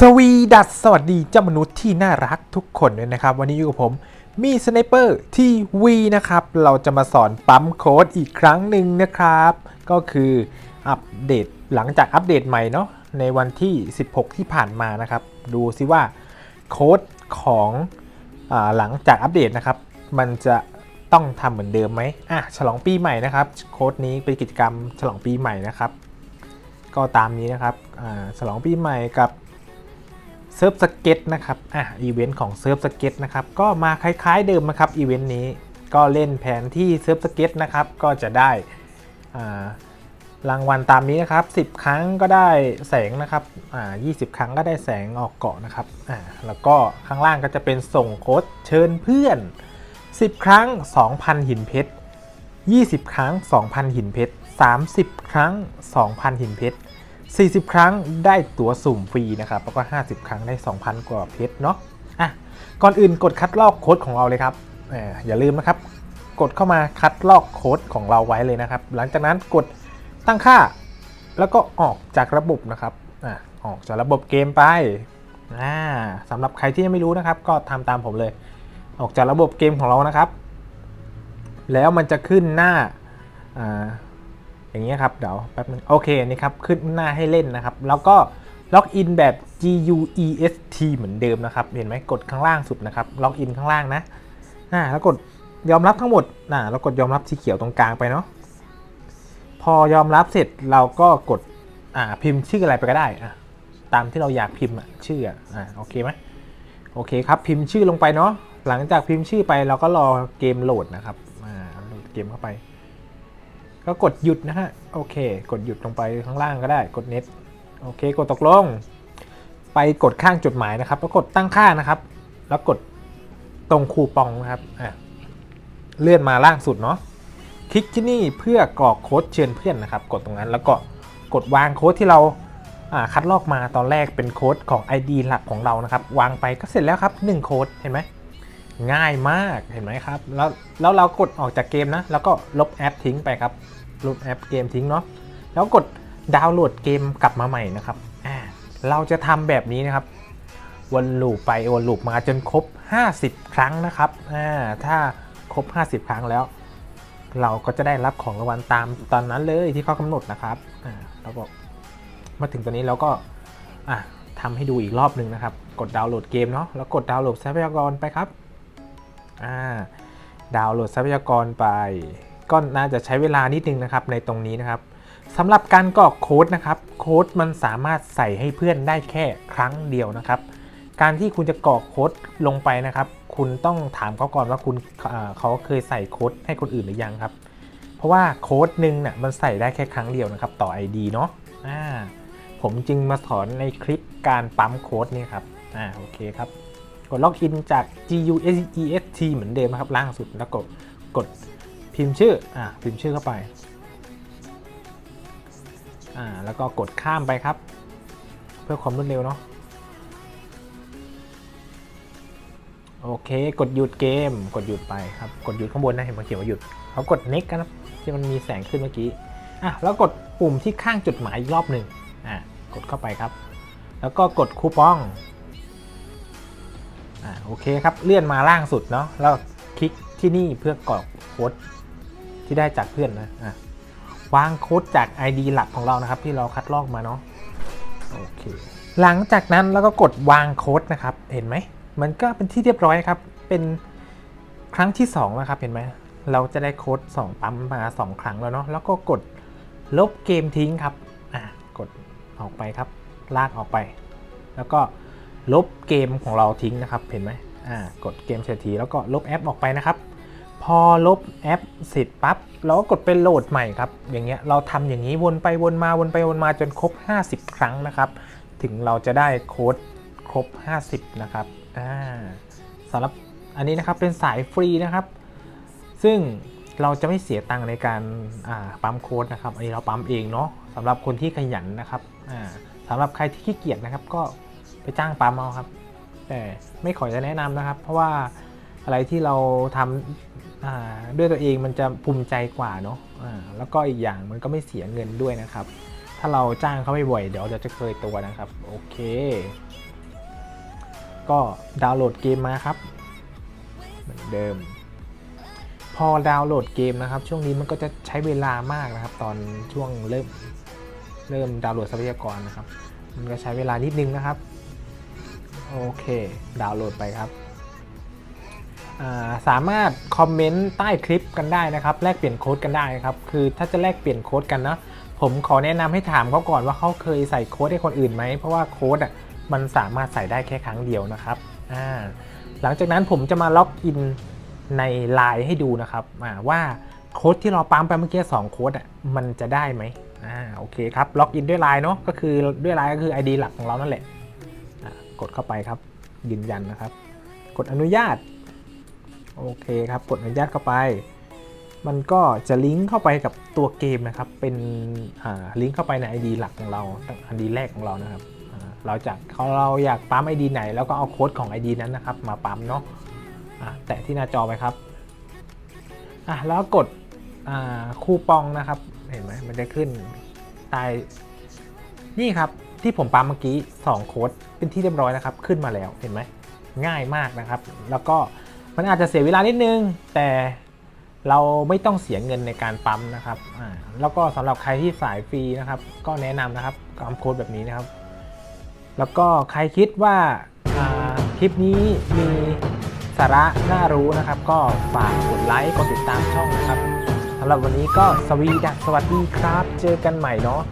สวีดัสสวัสดีเจ้ามนุษย์ที่น่ารักทุกคนด้วยนะครับ วันนี้อยู่กับผมมีสไนเปอร์ที่วีนะครับ เราจะมาสอนปั๊มโค้ดอีกครั้งหนึ่งนะครับ ก็คืออัปเดตหลังจากอัปเดตใหม่เนาะในวันที่ 16 ที่ผ่านมานะครับ ดูซิว่าโค้ดของอหลังจากอัปเดตนะครับ มันจะต้องทำเหมือนเดิมไหมอะฉลองปีใหม่นะครับโค้ดนี้เป็นกิจกรรมฉลองปีใหม่นะครับ ก็ตามนี้นะครับฉลองปีใหม่กับ เซิร์ฟสเก็ตนะครับ อะอีเวนต์ของเซิร์ฟสเก็ตนะครับ ก็มาคล้ายๆเดิมนะครับอีเวนต์นี้ ก็เล่นแผนที่เซิร์ฟสเก็ตนะครับ ก็จะได้รางวัลตามนี้นะครับ 10 ครั้งก็ได้แสงนะครับ อ่า 20 ครั้งก็ได้แสงออกเกาะนะครับ อ่า แล้วก็ข้างล่างก็จะเป็นส่งโค้ดเชิญเพื่อน 10 ครั้ง 2,000 หินเพชร 20 ครั้ง 2,000 หินเพชร 30 ครั้ง 2,000 หินเพชร 40 ครั้งได้ตั๋วสุ่มฟรีนะครับ แล้วก็ 50 ครั้งได้ 2,000 กว่าเพชรเนาะ อะ ก่อนอื่นกดคัดลอกโค้ดของเราเลยครับเอ่ออย่าลืมนะครับ กดเข้ามาคัดลอกโค้ดของเราไว้เลยนะครับ หลังจากนั้นกดตั้งค่า แล้วก็ออกจากระบบนะครับ อะ ออกจากระบบเกมไป อ่าสำหรับใครที่ยังไม่รู้นะครับ ก็ทำตามผมเลย ออกจากระบบเกมของเรานะครับ แล้วมันจะขึ้นหน้า อ่า อย่างนี้ยครับเดี๋ยวแป๊บนึงโอเคนี่ครับขึ้นหน้าให้เล่นนะครับ แล้วก็ล็อกอินแบบ GUEST เหมือนเดิมนะครับเห็นไหมกดข้างล่างสุดนะครับล็อกอินข้างล่างนะอ่าแล้วกดยอมรับทั้งหมดอ่าแล้วกดยอมรับสีเขียวตรงกลางไปเนาะพอยอมรับเสร็จเราก็กดอ่าพิมพ์ชื่ออะไรไปก็ได้อะตามที่เราอยากพิมพ์อะชื่ออะอ่าโอเคไหมโอเคครับพิมพ์ชื่อลงไปเนาะหลังจากพิมพ์ชื่อไปเราก็รอเกมโหลดนะครับอ่าโหลดเกมเข้าไป ก็กดหยุดนะฮะ โอเค กดหยุดลงไปข้างล่างก็ได้ กดเน็ตโอเค กดตกลง ไปกดข้างจดหมายนะครับ แล้วกดตั้งค่านะครับ แล้วกดตรงคูปองนะครับ อะ เลื่อนมาล่างสุดเนาะ คลิกที่นี่เพื่อกรอกโค้ดเชิญเพื่อนนะครับ กดตรงนั้น แล้วก็กดวางโค้ดที่เราอ่าคัดลอกมาตอนแรกเป็นโค้ดของ ID หลักของเรานะครับ วางไปก็เสร็จแล้วครับ 1 โค้ด เห็นไหม ง่ายมาก เห็นไหมครับ แล้วแล้วเรากดออกจากเกมนะ แล้วก็ลบแอปทิ้งไปครับ ลบแอปเกมทิ้งเนาะแล้วกดดาวน์โหลดเกมกลับมาใหม่นะครับอ่าเราจะทำแบบนี้นะครับวนลูปไปวนลูปมาจนครบ 50 ครั้งนะครับอ่าถ้าครบ 50 ครั้งแล้ว เราก็จะได้รับของรางวัลตามตอนนั้นเลยที่เขากำหนดนะครับอ่าแล้วก็มาถึงตัวนี้เราก็อะทำให้ดูอีกรอบหนึ่งนะครับ กดดาวน์โหลดเกมเนาะแล้วกดดาวน์โหลดทรัพยากรไปครับอ่าดาวน์โหลดทรัพยากรไป ก็น่าจะใช้เวลานิดนึงนะครับในตรงนี้นะครับสำหรับการกรอกโค้ดนะครับโค้ดมันสามารถใส่ให้เพื่อนได้แค่ครั้งเดียวนะครับ การที่คุณจะกรอกโค้ดลงไปนะครับ คุณต้องถามเขาก่อนว่าคุณเขาเคยใส่โค้ดให้คนอื่นหรือยังครับ เพราะว่าโค้ดหนึ่งเนี่ยมันใส่ได้แค่ครั้งเดียวนะครับ ต่อ ID เนาะอ่าผมจึงมาสอนในคลิปการปั๊มโค้ดนี่ครับอ่าโอเคครับกดล็อกอินจาก G U S E S T เหมือนเดิมนะครับล่างสุดแล้วกดกด พิมพ์ชื่ออ่าพิมพ์ชื่อเข้าไปอ่าแล้วก็กดข้ามไปครับ เพื่อความรวดเร็วเนาะโอเค กดหยุดเกม กดหยุดไปครับ กดหยุดข้างบนนะ เห็นมันเขียนว่าหยุดเขากด next กันนะที่มันมีแสงขึ้นเมื่อกี้ อะ แล้วกดปุ่มที่ข้างจุดหมายอีกรอบหนึ่งอะ กดเข้าไปครับ แล้วก็กดคูปอง อ่าโอเคครับ เลื่อนมาล่างสุดเนาะ แล้วคลิกที่นี่เพื่อกรอกโค้ด ที่ได้จากเพื่อนนะอะวางโค้ดจาก ID หลักของเรานะครับ ที่เราคัดลอกมาเนาะโอเคหลังจากนั้นเราก็กดวางโค้ดนะครับ เห็นไหม มันก็เป็นที่เรียบร้อยครับ เป็นครั้งที่2แล้วครับเห็นไหมเราจะได้โค้ด2ปั๊มมา 2 ครั้งแล้วเนาะแล้วก็กดลบเกมทิ้งครับอะกดออกไปครับ ลากออกไป แล้วก็ลบเกมของเราทิ้งนะครับ เห็นไหมอ่ากดเกมเศรษฐีแล้วก็ลบแอปออกไปนะครับ พอลบแอปเสร็จปั๊บเราก็กดเป็นโหลดใหม่ครับ อย่างเงี้ยเราทำอย่างนี้วนไปวนมาวนไปวนมาจนครบ 50 ครั้งนะครับ ถึงเราจะได้โค้ดครบ 50 นะครับอ่าสำหรับอันนี้นะครับเป็นสายฟรีนะครับ ซึ่งเราจะไม่เสียตังค์ในการปั๊มโค้ดนะครับ อันนี้เราปั๊มเองเนาะสำหรับคนที่ขยันนะครับสำหรับใครที่ขี้เกียจนะครับ ก็ไปจ้างปั๊มเอาครับ แต่ไม่ขอจะแนะนำนะครับ เพราะว่า อะไรที่เราทำด้วยตัวเองมันจะภูมิใจกว่าเนาะแล้วก็อีกอย่างมันก็ไม่เสียเงินด้วยนะครับ ถ้าเราจ้างเขาบ่อยเดี๋ยวเราจะเคยตัวนะครับ โอเค ก็ดาวน์โหลดเกมมาครับ เหมือนเดิม พอดาวน์โหลดเกมนะครับ ช่วงนี้มันก็จะใช้เวลามากนะครับ ตอนช่วงเริ่มเริ่มดาวน์โหลดทรัพยากรนะครับ มันก็ใช้เวลานิดนึงนะครับ โอเค ดาวน์โหลดไปครับ สามารถคอมเมนต์ใต้คลิปกันได้นะครับแลกเปลี่ยนโค้ดกันได้ครับคือถ้าจะแลกเปลี่ยนโค้ดกันนะผมขอแนะนำให้ถามเขาก่อนว่าเขาเคยใส่โค้ดให้คนอื่นไหมเพราะว่าโค้ดอะมันสามารถใส่ได้แค่ครั้งเดียวนะครับหลังจากนั้นผมจะมาล็อกอินใน Line ให้ดูนะครับว่าโค้ดที่เราปั๊มไปเมื่อกี้สองโค้ดอะมันจะได้ไหมอ่าโอเคครับล็อกอินด้วย Line เนาะก็คือด้วย Line ก็คือ ID หลักของเรานั่นแหละกดเข้าไปครับยืนยันนะครับ กดอนุญาต โอเคครับกดอนุญาตเข้าไป มันก็จะลิงก์เข้าไปกับตัวเกมนะครับ เป็นลิงก์เข้าไปใน ID หลักของเราตั้ง ID แรกของเรานะครับเราจะเขาเราอยากปั๊ม ID ไหน แล้วก็เอาโค้ดของ ID นั้นนะครับ มาปั๊มเนาะะแตะที่หน้าจอไปครับอะแล้วกดคูปองนะครับ เห็นไหมมันจะขึ้นใต้นี่ครับที่ผมปั๊มเมื่อกี้ 2 โค้ดเป็นที่เรียบร้อยนะครับ ขึ้นมาแล้วเห็นไหมง่ายมากนะครับ แล้วก็ มันอาจจะเสียเวลานิดนึง แต่เราไม่ต้องเสียเงินในการปั๊มนะครับแล้วก็สำหรับใครที่สายฟรีนะครับ ก็แนะนำนะครับปั๊มโค้ดแบบนี้นะครับ แล้วก็ใครคิดว่าคลิปนี้มีสาระน่ารู้นะครับ ก็ฝากกดไลค์กดติดตามช่องนะครับสำหรับวันนี้ก็สวีดัสวัสดีครับ เจอกันใหม่เนาะ